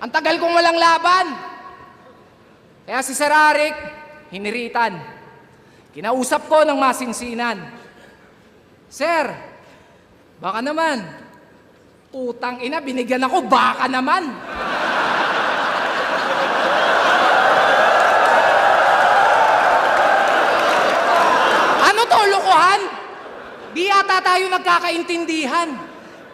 Ang tagal kong walang laban. Kaya si Sir Arik, hiniritan. Kinausap ko ng masinsinan. Sir, baka naman. Putang ina, binigyan ako, baka naman. Ano to, lokohan? Di ata tayo nagkakaintindihan.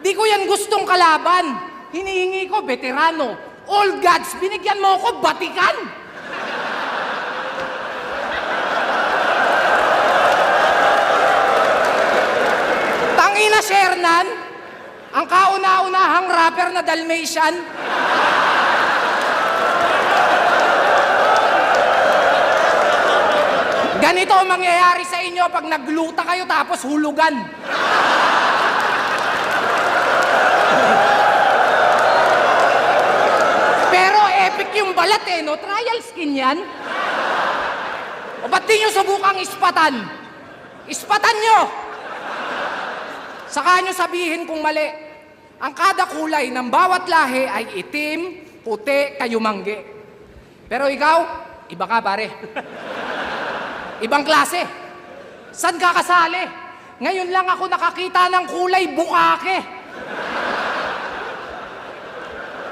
Di ko yan gustong kalaban. Hinihingi ko, veterano. All gods, binigyan mo ako, batikan. Tangina, Shernan. Ang kauna-unahang rapper na Dalmatian. Ganito ang mangyayari sa inyo pag nagluta kayo tapos hulugan. Yung balat eh, no? Trial skin yan. O ba't di nyo subukang ispatan? Ispatan nyo! Saka nyo sabihin kung mali. Ang kada kulay ng bawat lahi ay itim, puti, kayumanggi. Pero ikaw, iba ka pare. Ibang klase. San ka kasali? Ngayon lang ako nakakita ng kulay bukake.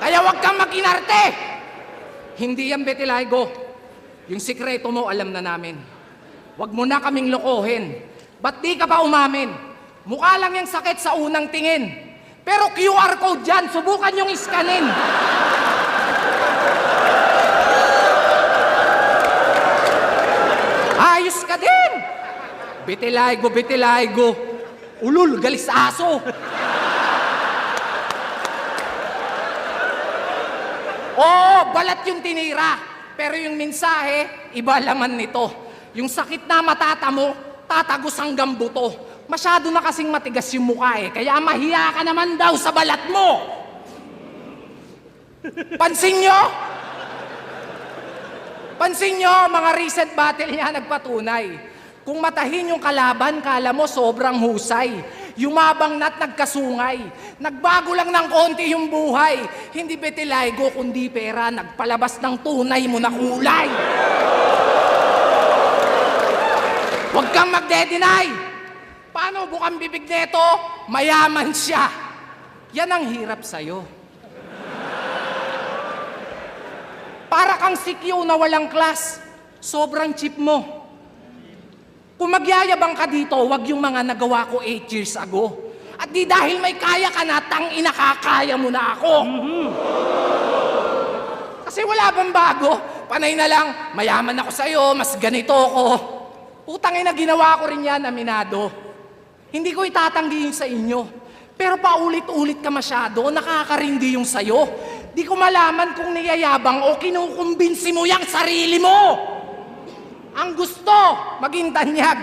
Kaya wag kang makinarte. Hindi yan Betilaygo. Yung sikreto mo alam na namin. Wag mo na kaming lokohin. Ba't di ka pa umamin? Mukha lang yung sakit sa unang tingin. Pero QR code dyan, subukan yung iskanin. Ayos ka din! Bitilaygo, bitilaygo. Ulul, galis aso. Oo, balat yung tinira. Pero yung mensahe, iba laman nito. Yung sakit na matata mo, tatagos hanggang buto. Masyado na kasing matigas yung mukha eh, kaya mahiya ka naman daw sa balat mo. Pansin nyo? Pansin nyo, mga recent battle niya nagpatunay. Kung matahin yung kalaban, kala mo sobrang husay. Yumabang na't nagkasungay. Nagbago lang ng konti yung buhay. Hindi betilaygo, kundi pera. Nagpalabas ng tunay mo na kulay. Huwag kang magde-deny. Paano bukang bibig neto? Mayaman siya. Yan ang hirap sa'yo. Para kang sikyo na walang class. Sobrang cheap mo. Kung magyayabang ka dito, wag yung mga nagawa ko 8 years ago. At di dahil may kaya ka na, tang inakakaya mo na ako. Kasi wala bang bago? Panay na lang, mayaman ako sa'yo, mas ganito ako. Putang ina, ginawa ko rin yan, aminado. Hindi ko itatanggi yung sa inyo. Pero paulit-ulit ka masyado, nakakarindi yung sayo. Di ko malaman kung niyayabang o kinukumbinsi mo yung sarili mo. Ang gusto, maging tanyag.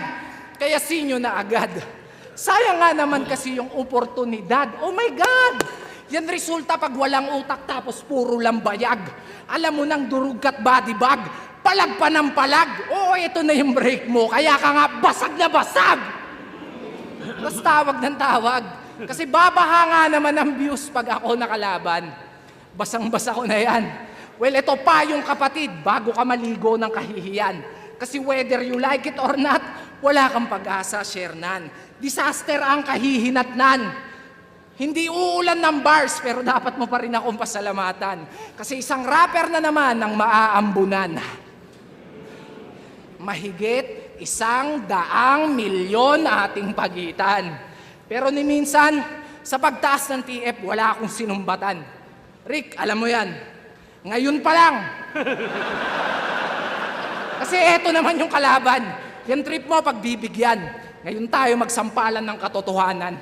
Kaya sinyo na agad. Sayang nga naman kasi yung oportunidad. Oh my God! Yan resulta pag walang utak tapos puro lang bayag. Alam mo nang durug at body bag. Palag pa ng palag. Oo, ito na yung break mo. Kaya ka nga basag na basag. Tapos tawag ng tawag. Kasi babaha nga naman ang views pag ako nakalaban. Basang-basa ko na yan. Well, ito pa yung kapatid, bago ka maligo ng kahihiyan. Kasi whether you like it or not, wala kang pag-asa, Shernan. Disaster ang kahihinatnan. Hindi uulan ng bars, pero dapat mo pa rin akong pasalamatan. Kasi isang rapper na naman ang maaambunan. Mahigit isang daang milyon ating pagitan. Pero ni minsan, sa pagtaas ng TF, wala akong sinumbatan. Rick, alam mo yan. Ngayon pa lang. Kasi eto naman yung kalaban. Yan trip mo pagbibigyan. Ngayon tayo magsampalan ng katotohanan.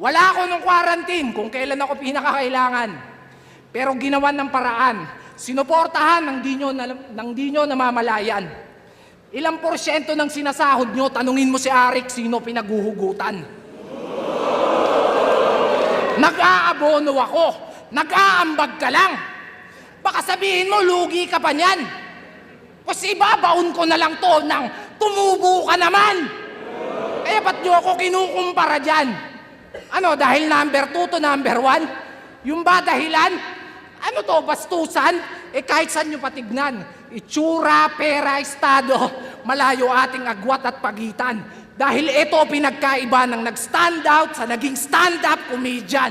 Wala ako nung quarantine kung kailan ako pinakakailangan. Pero ginawan ng paraan. Sinuportahan ng di nyo, na, ng di nyo namamalayan. Ilang porsyento ng sinasahod nyo, tanungin mo si Arik sino pinaguhugutan. Nag-aabono ako. Nag-aambag ka lang. Baka sabihin mo, lugi ka pa niyan. Kasi ibabaon ko na lang to ng tumubo ka naman. Kaya ba't nyo ako kinukumpara dyan? Ano, dahil number 2 to number 1? Yung ba dahilan? Ano to, bastusan? Eh kahit saan nyo patignan. Itsura, pera, estado, malayo ating agwat at pagitan. Dahil ito pinagkaiba ng nag-stand out sa naging stand-up comedian.